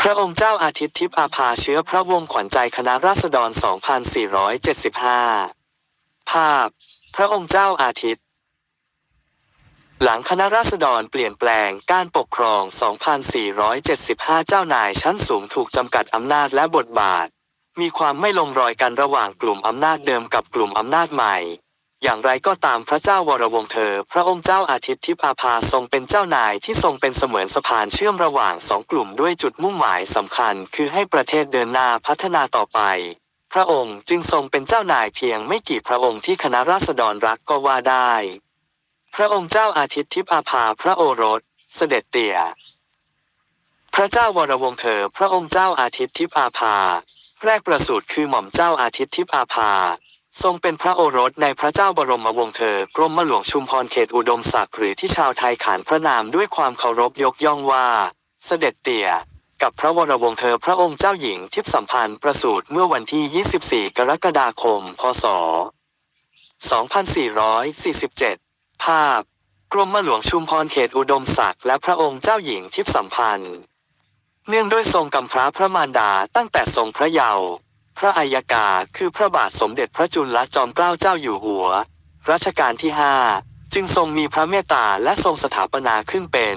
พระองค์เจ้าอาทิตย์ทิพย์อาภาเชื้อพระวงศ์ขวัญใจคณะราษฎร 2475 ภาพ พระองค์เจ้าอาทิตย์ หลังคณะราษฎรเปลี่ยนแปลงการปกครอง 2475 เจ้านายชั้นสูงถูกจำกัดอำนาจและบทบาท มีความไม่ลงรอยกันระหว่างกลุ่มอำนาจเดิมกับกลุ่มอำนาจใหม่ อย่างไรก็ตามพระเจ้าวรวงเธอ พระองค์เจ้าอาทิตย์ทิพอาภาทรงเป็นเจ้านายที่ทรงเป็นเสมือนสะพานเชื่อมระหว่างสองกลุ่มด้วยจุดมุ่งหมายสำคัญ คือให้ประเทศเดินหน้าพัฒนาต่อไป พระองค์จึงทรงเป็นเจ้านายเพียงไม่กี่พระองค์ที่คณะราษฎรรักก็ว่าได้ พระองค์เจ้าอาทิตย์ทิพอาภาพระโอรส เสด็จเตี่ยพระเจ้าวรวงเธอ พระองค์เจ้าอาทิตย์ทิพอาภาแรกประสูติคือหม่อมเจ้าอาทิตย์ทิพอาภา ทรงเป็นพระโอรสในพระเจ้าบรมวงศ์เธอกรมหลวงชุมพรเขตอุดมศักดิ์หรือที่ชาวไทยขานพระนามด้วยความเคารพยกย่องว่า เสด็จเตี่ย กับพระวรวงศ์เธอพระองค์เจ้าหญิงทิพสัมพันธ์ประสูติเมื่อวันที่ 24 กรกฎาคม พศ 2447 ภาพ กรมหลวงชุมพรเขตอุดมศักดิ์และพระองค์เจ้าหญิงทิพสัมพันธ์ เนื่องด้วยทรงกำพร้าพระมารดาตั้งแต่ทรงพระเยาว์ พระอัยกาคือพระบาทสมเด็จพระจุลจอมเกล้าเจ้าอยู่หัว รัชกาลที่ห้าจึงทรงมีพระเมตตาและทรงสถาปนาขึ้นเป็น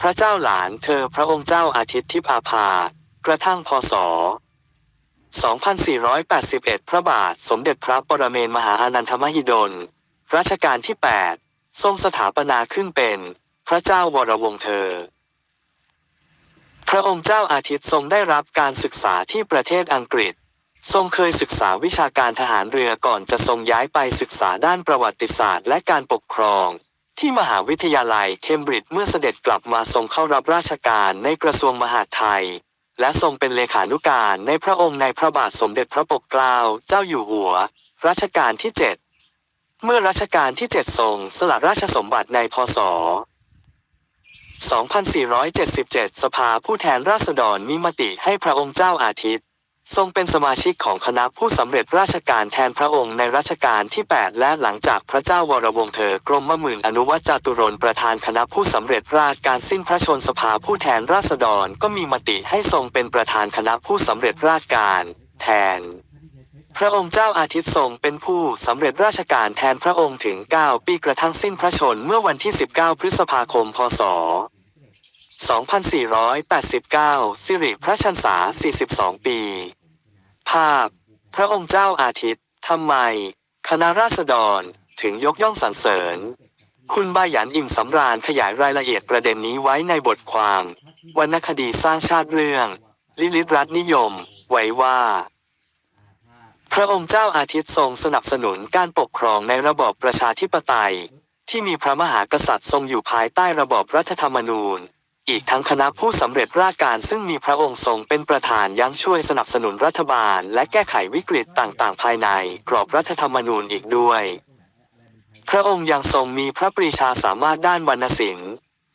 พระเจ้าหลานเธอพระองค์เจ้าอาทิตย์ทิพอาภากระทั่งพศ 2481 พระบาทสมเด็จพระปรเมนมหาอานันทมหิดล รัชกาลที่ 8 ทรงสถาปนาขึ้นเป็น พระเจ้าวรวงเธอ พระองค์เจ้าอาทิตย์ทรงได้รับการศึกษาที่ประเทศอังกฤษ ทรงเคยศึกษาวิชาการทหารเรือก่อนจะทรงย้ายไปศึกษาด้านประวัติศาสตร์และการปกครอง ที่มหาวิทยาลัยเคมบริดจ์เมื่อเสด็จกลับมาทรงเข้ารับราชการในกระทรวงมหาดไทย และทรงเป็นเลขานุการในพระองค์ในพระบาทสมเด็จพระปกเกล้าเจ้าอยู่หัว รัชกาลที่ 7 เมื่อรัชกาลที่ 7 ทรงสละราชสมบัติในพศ2477 สภาผู้แทนราษฎรมีมติให้พระองค์เจ้าอาทิตย์ ทรงเป็นสมาชิกของคณะผู้สำเร็จราชการแทนพระองค์ในรัชกาลที่ 8 และหลังจากพระเจ้าวรวงศ์เธอกรมมหมื่นอนุวัจจตุรนประธานคณะผู้สำเร็จราชการสิ้นพระชนสภาผู้แทนราษฎรก็มีมติให้ทรงเป็นประธานคณะผู้สำเร็จราชการ แทน พระองค์เจ้าอาทิตย์ทรงเป็นผู้สำเร็จราชการแทนพระองค์ถึง 9 ปีกระทั่งสิ้นพระชนเมื่อวันที่ 19 พฤษภาคม พศ 2489 สิริพระชันษา 42 ปี ภาพ พระองค์เจ้าอาทิตย์ ทำไม คณะราษฎร ถึงยกย่องสรรเสริญ คุณบายันอิ่มสำราญขยายรายละเอียดประเด็นนี้ไว้ในบทความ วรรณคดีสร้างชาติเรื่อง ลิลิตรัฐนิยม ไว้ว่า พระองค์เจ้าอาทิตย์ทรงสนับสนุนการปกครองในระบอบประชาธิปไตย ที่มีพระมหากษัตริย์ทรงอยู่ภายใต้ระบอบรัฐธรรมนูญ อีกทั้งคณะผู้สำเร็จราชการซึ่งมีพระองค์ทรงเป็นประธานยังช่วยสนับสนุนรัฐบาล และแก้ไขวิกฤตต่างๆ ภายใน กรอบรัฐธรรมนูญอีกด้วย พระองค์ยังทรงมีพระปรีชาสามารถด้านวรรณศิลป์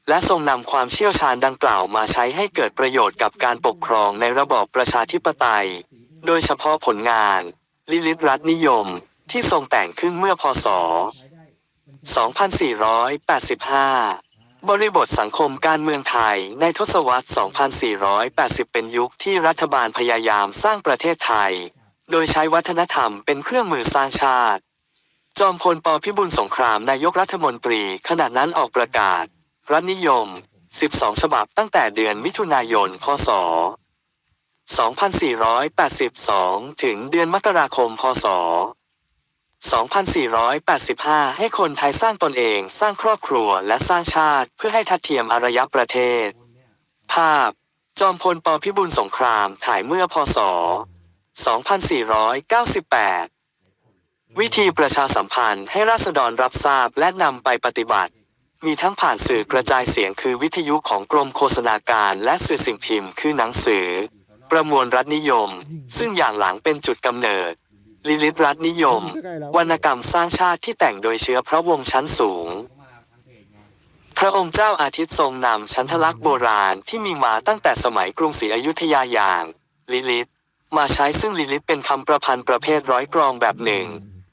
และทรงนำความเชี่ยวชาญดังกล่าวมาใช้ให้เกิดประโยชน์กับการปกครองในระบอบประชาธิปไตย โดยเฉพาะผลงาน ลิลิตรัฐนิยม ที่ทรงแต่งขึ้นเมื่อพศ 2485 บริบทสังคมการเมืองไทยในทศวรรษ 2480 เป็นยุคที่รัฐบาลพยายามสร้างประเทศไทย โดยใช้วัฒนธรรมเป็นเครื่องมือสร้างชาติ จอมพลปพิบูลสงครามนายกรัฐมนตรีขณะนั้นออกประกาศ รัฐนิยม 12 ฉบับตั้งแต่เดือนมิถุนายน พศ 2482 ถึงเดือนมกราคม พศ 2485 ให้คนไทยสร้างตนเอง สร้างครอบครัว และสร้างชาติ เพื่อให้ทัดเทียมอารยประเทศ ภาพ จอมพลปพิบูลสงคราม ถ่ายเมื่อพศ 2498 วิธีประชาสัมพันธ์ให้ราษฎรรับทราบและนำไปปฏิบัติ มีทั้งผ่านสื่อกระจายเสียงคือวิทยุของกรมโฆษณาการ และสื่อสิ่งพิมพ์คือหนังสือ ประมวลรัฐนิยม ซึ่งอย่างหลังเป็นจุดกำเนิด ลิลิตรัฐนิยม วรรณกรรมสร้างชาติที่แต่งโดยเชื้อพระวงศ์ชั้นสูง พระองค์เจ้าอาทิตย์ทรงนำชันทลักษณ์โบราณที่มีมาตั้งแต่สมัยกรุงศรีอยุธยาอย่าง ลิลิต มาใช้ซึ่งลิลิตเป็นคำประพันธ์ประเภทร้อยกรองแบบหนึ่ง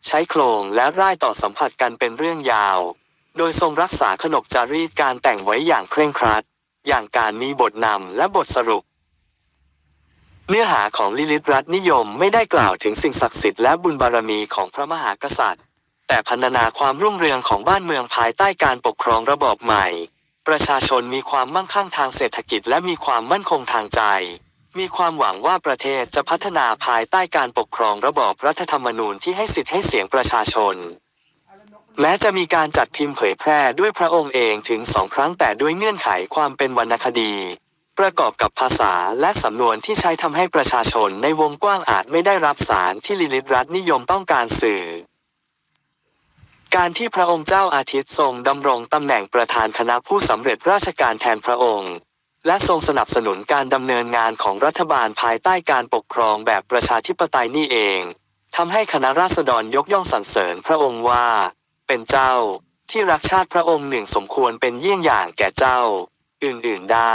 ใช้โครงและร่ายต่อสัมผัสกันเป็นเรื่องยาว โดยทรงรักษาขนบจารีตการแต่งไว้อย่างเคร่งครัด อย่างการมีบทนำและบทสรุป เนื้อหาของลิลิตรัฐนิยมไม่ได้กล่าวถึงสิ่งศักดิ์สิทธิ์และบุญบารมีของพระมหากษัตริย์ แต่พรรณนาความรุ่งเรืองของบ้านเมืองภายใต้การปกครองระบอบใหม่ ประชาชนมีความมั่งคั่งทางเศรษฐกิจและมีความมั่นคงทางใจ มีความหวังว่าประเทศจะพัฒนาภายใต้การปกครองระบอบรัฐธรรมนูญที่ให้สิทธิ์ให้เสียงประชาชน แม้จะมีการจัดพิมพ์เผยแพร่ด้วยพระองค์เองถึงสองครั้งแต่ด้วยเงื่อนไขความเป็นวรรณคดี ประกอบกับภาษาและสำนวนที่ใช้ทำให้ประชาชนในวงกว้างอาจไม่ได้รับสารที่ลิลิตรัฐนิยมต้องการสื่อ การที่พระองค์เจ้าอาทิตย์ทรงดำรงตำแหน่งประธานคณะผู้สำเร็จราชการแทนพระองค์ และทรงสนับสนุนการดำเนินงานของรัฐบาลภายใต้การปกครองแบบประชาธิปไตยนี่เองทำให้คณะราษฎรยกย่องสรรเสริญพระองค์ว่า เป็นเจ้าที่รักชาติพระองค์หนึ่งสมควรเป็นเยี่ยงอย่างแก่เจ้า อื่นๆได้